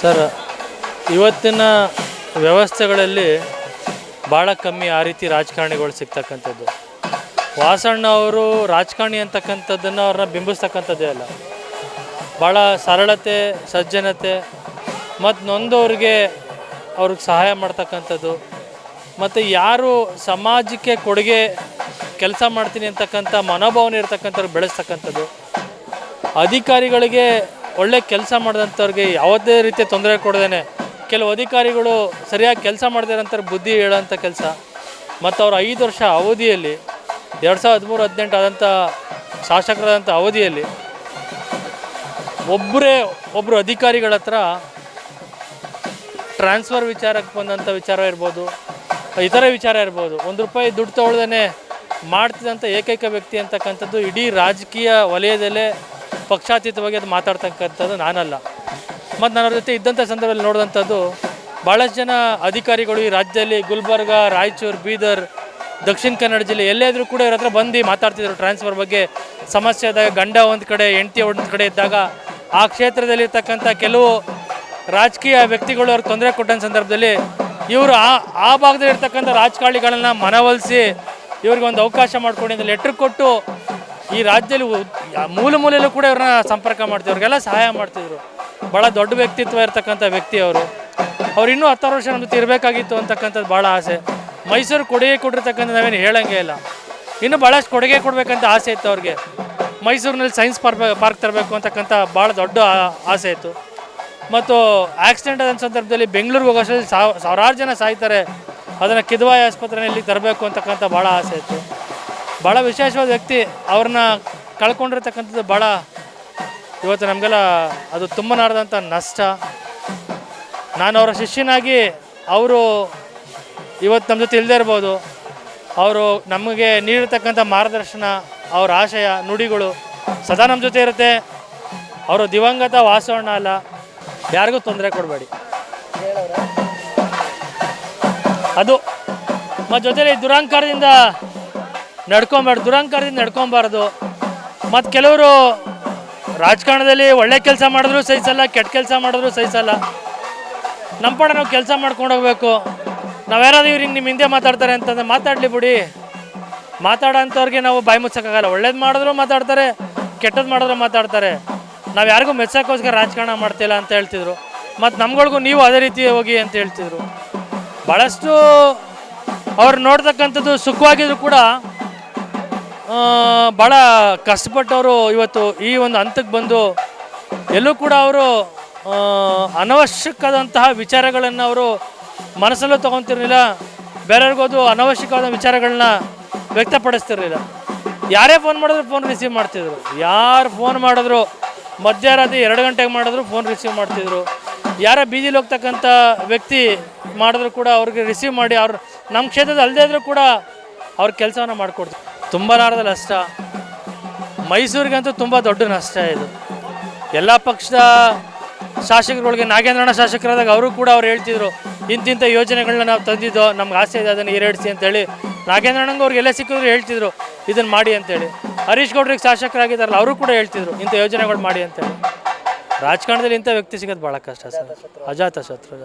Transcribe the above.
Sir, ಇವತ್ತಿನ ವ್ಯವಸ್ಥೆಗಳಲ್ಲಿ ಭಾಳ ಕಮ್ಮಿ ಆ ರೀತಿ ರಾಜಕಾರಣಿಗಳು ಸಿಗ್ತಕ್ಕಂಥದ್ದು. ವಾಸಣ್ಣ ಅವರು ರಾಜಕಾರಣಿ ಅಂತಕ್ಕಂಥದ್ದನ್ನು ಅವ್ರನ್ನ ಬಿಂಬಿಸ್ತಕ್ಕಂಥದ್ದೇ ಅಲ್ಲ. ಭಾಳ ಸರಳತೆ, ಸಜ್ಜನತೆ ಮತ್ತು ನೊಂದವ್ರಿಗೆ ಅವ್ರಿಗೆ ಸಹಾಯ ಮಾಡ್ತಕ್ಕಂಥದ್ದು. ಮತ್ತು ಯಾರು ಸಮಾಜಕ್ಕೆ ಕೊಡುಗೆ ಕೆಲಸ ಮಾಡ್ತೀನಿ ಅಂತಕ್ಕಂಥ ಮನೋಭಾವನೆ ಇರ್ತಕ್ಕಂಥವ್ರು ಬೆಳೆಸ್ತಕ್ಕಂಥದ್ದು. ಅಧಿಕಾರಿಗಳಿಗೆ ಒಳ್ಳೆ ಕೆಲಸ ಮಾಡಿದಂಥವ್ರಿಗೆ ಯಾವುದೇ ರೀತಿಯ ತೊಂದರೆ ಕೊಡದೇನೆ. ಕೆಲವು ಅಧಿಕಾರಿಗಳು ಸರಿಯಾಗಿ ಕೆಲಸ ಮಾಡದಿರೋಂಥವ್ರು ಬುದ್ಧಿ ಹೇಳೋಂಥ ಕೆಲಸ. ಮತ್ತು ಅವರ ಐದು ವರ್ಷ ಅವಧಿಯಲ್ಲಿ, ಎರಡು ಸಾವಿರದ ಹದಿಮೂರು ಹದಿನೆಂಟು ಆದಂಥ ಶಾಸಕರಾದಂಥ ಅವಧಿಯಲ್ಲಿ ಒಬ್ಬರೇ ಒಬ್ಬರು ಅಧಿಕಾರಿಗಳ ಹತ್ರ ಟ್ರಾನ್ಸ್ಫರ್ ವಿಚಾರಕ್ಕೆ ಬಂದಂಥ ವಿಚಾರ ಇರ್ಬೋದು, ಇತರ ವಿಚಾರ ಇರ್ಬೋದು. ಒಂದು ರೂಪಾಯಿ ದುಡ್ಡು ತೊಗೊಳ್ದೇ ಮಾಡ್ತಿದ್ದಂಥ ಏಕೈಕ ವ್ಯಕ್ತಿ ಅಂತಕ್ಕಂಥದ್ದು ಇಡೀ ರಾಜಕೀಯ ವಲಯದಲ್ಲೇ ಪಕ್ಷಾತೀತವಾಗಿ ಅದು ಮಾತಾಡ್ತಕ್ಕಂಥದ್ದು ನಾನಲ್ಲ. ಮತ್ತು ನನ್ನ ಜೊತೆ ಇದ್ದಂಥ ಸಂದರ್ಭದಲ್ಲಿ ನೋಡಿದಂಥದ್ದು ಭಾಳಷ್ಟು ಜನ ಅಧಿಕಾರಿಗಳು ಈ ರಾಜ್ಯದಲ್ಲಿ ಗುಲ್ಬರ್ಗ, ರಾಯಚೂರು, ಬೀದರ್, ದಕ್ಷಿಣ ಕನ್ನಡ ಜಿಲ್ಲೆ ಎಲ್ಲೇ ಕೂಡ ಇವ್ರ ಹತ್ರ ಬಂದು ಮಾತಾಡ್ತಿದ್ರು ಟ್ರಾನ್ಸ್ಫರ್ ಬಗ್ಗೆ. ಸಮಸ್ಯೆ ಆದಾಗ ಗಂಡ ಒಂದು ಕಡೆ, ಹೆಂಡತಿ ಒಂದು ಕಡೆ ಇದ್ದಾಗ ಆ ಕ್ಷೇತ್ರದಲ್ಲಿರ್ತಕ್ಕಂಥ ಕೆಲವು ರಾಜಕೀಯ ವ್ಯಕ್ತಿಗಳು ಅವ್ರಿಗೆ ತೊಂದರೆ ಕೊಟ್ಟಂಥ ಸಂದರ್ಭದಲ್ಲಿ ಇವರು ಆ ಆ ಭಾಗದಲ್ಲಿ ಇರ್ತಕ್ಕಂಥ ರಾಜಕಾರಣಿಗಳನ್ನ ಮನವೊಲಿಸಿ ಇವ್ರಿಗೆ ಒಂದು ಅವಕಾಶ ಮಾಡ್ಕೊಂಡು ಅಂತ ಲೆಟ್ರ್ ಕೊಟ್ಟು ಈ ರಾಜ್ಯದಲ್ಲಿ ಮೂಲೆ ಮೂಲೆಯಲ್ಲೂ ಕೂಡ ಇವ್ರನ್ನ ಸಂಪರ್ಕ ಮಾಡ್ತೀವಿ ಅವ್ರಿಗೆಲ್ಲ ಸಹಾಯ ಮಾಡ್ತಿದ್ರು. ಭಾಳ ದೊಡ್ಡ ವ್ಯಕ್ತಿತ್ವ ಇರತಕ್ಕಂಥ ವ್ಯಕ್ತಿ ಅವರು. ಅವ್ರು ಇನ್ನೂ ಹತ್ತಾರು ವರ್ಷ ಜೊತೆ ಇರಬೇಕಾಗಿತ್ತು ಅಂತಕ್ಕಂಥದ್ದು ಭಾಳ ಆಸೆ. ಮೈಸೂರು ಕೊಡುಗೆ ಕೊಟ್ಟಿರ್ತಕ್ಕಂಥ ನಾವೇನು ಹೇಳಂಗೆ ಇಲ್ಲ. ಇನ್ನೂ ಭಾಳಷ್ಟು ಕೊಡುಗೆ ಕೊಡಬೇಕಂತ ಆಸೆ ಇತ್ತು ಅವ್ರಿಗೆ. ಮೈಸೂರಿನಲ್ಲಿ ಸೈನ್ಸ್ ಪಾರ್ಕ್ ಪಾರ್ಕ್ ತರಬೇಕು ಅಂತಕ್ಕಂಥ ಭಾಳ ದೊಡ್ಡ ಆಸೆ ಇತ್ತು. ಮತ್ತು ಆಕ್ಸಿಡೆಂಟ್ ಆದ ಸಂದರ್ಭದಲ್ಲಿ ಬೆಂಗಳೂರಿಗೆ ಹೋಗೋಷ್ಟರಲ್ಲಿ ಸಾವ್, ಸಾವಿರಾರು ಜನ ಸಾಯ್ತಾರೆ. ಅದನ್ನು ಕಿದ್ವಾಯಿ ಆಸ್ಪತ್ರೆಯಲ್ಲಿ ತರಬೇಕು ಅಂತಕ್ಕಂಥ ಭಾಳ ಆಸೆ ಇತ್ತು. ಭಾಳ ವಿಶೇಷವಾದ ವ್ಯಕ್ತಿ. ಅವ್ರನ್ನ ಕಳ್ಕೊಂಡಿರ್ತಕ್ಕಂಥದ್ದು ಭಾಳ ಇವತ್ತು ನಮಗೆಲ್ಲ ಅದು ತುಂಬನಾರ್ದಂಥ ನಷ್ಟ. ನಾನು ಅವರ ಶಿಷ್ಯನಾಗಿ ಅವರು ಇವತ್ತು ನಮ್ಮ ಜೊತೆ ಇಲ್ಲದೆ ಇರ್ಬೋದು. ಅವರು ನಮಗೆ ನೀಡಿರ್ತಕ್ಕಂಥ ಮಾರ್ಗದರ್ಶನ, ಅವರ ಆಶಯ, ನುಡಿಗಳು ಸದಾ ನಮ್ಮ ಜೊತೆ ಇರುತ್ತೆ. ಅವರು ದಿವಂಗತ ವಾಸವಣ್ಣ ಅಲ್ಲ, ಯಾರಿಗೂ ತೊಂದರೆ ಕೊಡಬೇಡಿ. ಅದು ಮತ್ತು ಜೊತೆಲಿ ದುರಂಕಾರದಿಂದ ನಡ್ಕೊಬಾರ್ದು ದುರಂಕಾರದಿಂದ ನಡ್ಕೊಬಾರ್ದು. ಮತ್ತು ಕೆಲವರು ರಾಜಕಾರಣದಲ್ಲಿ ಒಳ್ಳೆ ಕೆಲಸ ಮಾಡಿದ್ರು ಸಹಿಸಲ್ಲ, ಕೆಟ್ಟ ಕೆಲಸ ಮಾಡಿದ್ರು ಸಹಿಸಲ್ಲ. ನಮ್ಮ ಪಡ ನಾವು ಕೆಲಸ ಮಾಡ್ಕೊಂಡು ಹೋಗ್ಬೇಕು. ನಾವ್ಯಾರಾದ್ರೂ ಇವ್ರಿಗೆ ನಿಮ್ಮ ಹಿಂದೆ ಮಾತಾಡ್ತಾರೆ ಅಂತಂದ್ರೆ ಮಾತಾಡಲಿ ಬಿಡಿ. ಮಾತಾಡೋಂಥವ್ರಿಗೆ ನಾವು ಬಾಯಿ ಮುಚ್ಚೋಕ್ಕಾಗಲ್ಲ. ಒಳ್ಳೇದು ಮಾಡಿದ್ರು ಮಾತಾಡ್ತಾರೆ ಕೆಟ್ಟದ್ದು ಮಾಡಿದ್ರು ಮಾತಾಡ್ತಾರೆ. ನಾವು ಯಾರಿಗೂ ಮೆಚ್ಚೋಕ್ಕೋಸ್ಕರ ರಾಜಕಾರಣ ಮಾಡ್ತಿಲ್ಲ ಅಂತ ಹೇಳ್ತಿದ್ರು. ಮತ್ತು ನಮ್ಗಳಿಗೂ ನೀವು ಅದೇ ರೀತಿ ಹೋಗಿ ಅಂತ ಹೇಳ್ತಿದ್ರು. ಭಾಳಷ್ಟು ಅವ್ರು ನೋಡ್ತಕ್ಕಂಥದ್ದು ಸುಖವಾಗಿದ್ರು ಕೂಡ ಭಾಳ ಕಷ್ಟಪಟ್ಟವರು ಇವತ್ತು ಈ ಒಂದು ಹಂತಕ್ಕೆ ಬಂದು ಎಲ್ಲೂ ಕೂಡ ಅವರು ಅನವಶ್ಯಕದಂತಹ ವಿಚಾರಗಳನ್ನು ಅವರು ಮನಸ್ಸಲ್ಲೂ ತೊಗೊತಿರಲಿಲ್ಲ. ಬೇರೆಯವ್ರಿಗೋದು ಅನವಶ್ಯಕವಾದ ವಿಚಾರಗಳನ್ನ ವ್ಯಕ್ತಪಡಿಸ್ತಿರಲಿಲ್ಲ. ಯಾರೇ ಫೋನ್ ಮಾಡಿದ್ರು ಫೋನ್ ರಿಸೀವ್ ಮಾಡ್ತಿದ್ರು. ಯಾರು ಫೋನ್ ಮಾಡಿದ್ರು ಮಧ್ಯರಾತ್ರಿ ಎರಡು ಗಂಟೆಗೆ ಮಾಡಿದ್ರು ಫೋನ್ ರಿಸೀವ್ ಮಾಡ್ತಿದ್ರು. ಯಾರೇ ಬೀದಿಲಿ ಹೋಗ್ತಕ್ಕಂಥ ವ್ಯಕ್ತಿ ಮಾಡಿದ್ರು ಕೂಡ ಅವ್ರಿಗೆ ರಿಸೀವ್ ಮಾಡಿ ಅವ್ರು ನಮ್ಮ ಕ್ಷೇತ್ರದಲ್ಲಿ ಅಲ್ಲದೇ ಇದ್ರೂ ಕೂಡ ಅವ್ರ ಕೆಲಸವನ್ನು ಮಾಡಿಕೊಡ್ತಾರೆ ತುಂಬಲಾರದ ನಷ್ಟ. ಮೈಸೂರಿಗಂತೂ ತುಂಬ ದೊಡ್ಡ ನಷ್ಟ ಇದು. ಎಲ್ಲ ಪಕ್ಷದ ಶಾಸಕರುಗಳಿಗೆ, ನಾಗೇಂದ್ರಣ್ಣ ಶಾಸಕರಾದಾಗ ಅವರು ಕೂಡ ಅವ್ರು ಹೇಳ್ತಿದ್ರು ಇಂತಿಂಥ ಯೋಜನೆಗಳನ್ನ ನಾವು ತಂದಿದ್ದೋ, ನಮ್ಗೆ ಆಸೆ ಇದೆ, ಅದನ್ನು ಈಡೇರಿಸಿ ಅಂತೇಳಿ. ನಾಗೇಂದ್ರಣ್ಣಂಗೆ ಅವ್ರಿಗೆ ಎಲ್ಲ ಸಿಕ್ಕಿದ್ರು ಹೇಳ್ತಿದ್ರು ಇದನ್ನು ಮಾಡಿ ಅಂತೇಳಿ. ಹರೀಶ್ ಗೌಡ್ರಿಗೆ ಶಾಸಕರಾಗಿದ್ದಾರಲ್ಲ, ಅವರು ಕೂಡ ಹೇಳ್ತಿದ್ರು ಇಂಥ ಯೋಜನೆಗಳು ಮಾಡಿ ಅಂತೇಳಿ. ರಾಜಕಾರಣದಲ್ಲಿ ಇಂಥ ವ್ಯಕ್ತಿ ಸಿಗೋದು ಭಾಳ ಕಷ್ಟ ಸರ್. ಅಜಾತ ಶತ್ರು.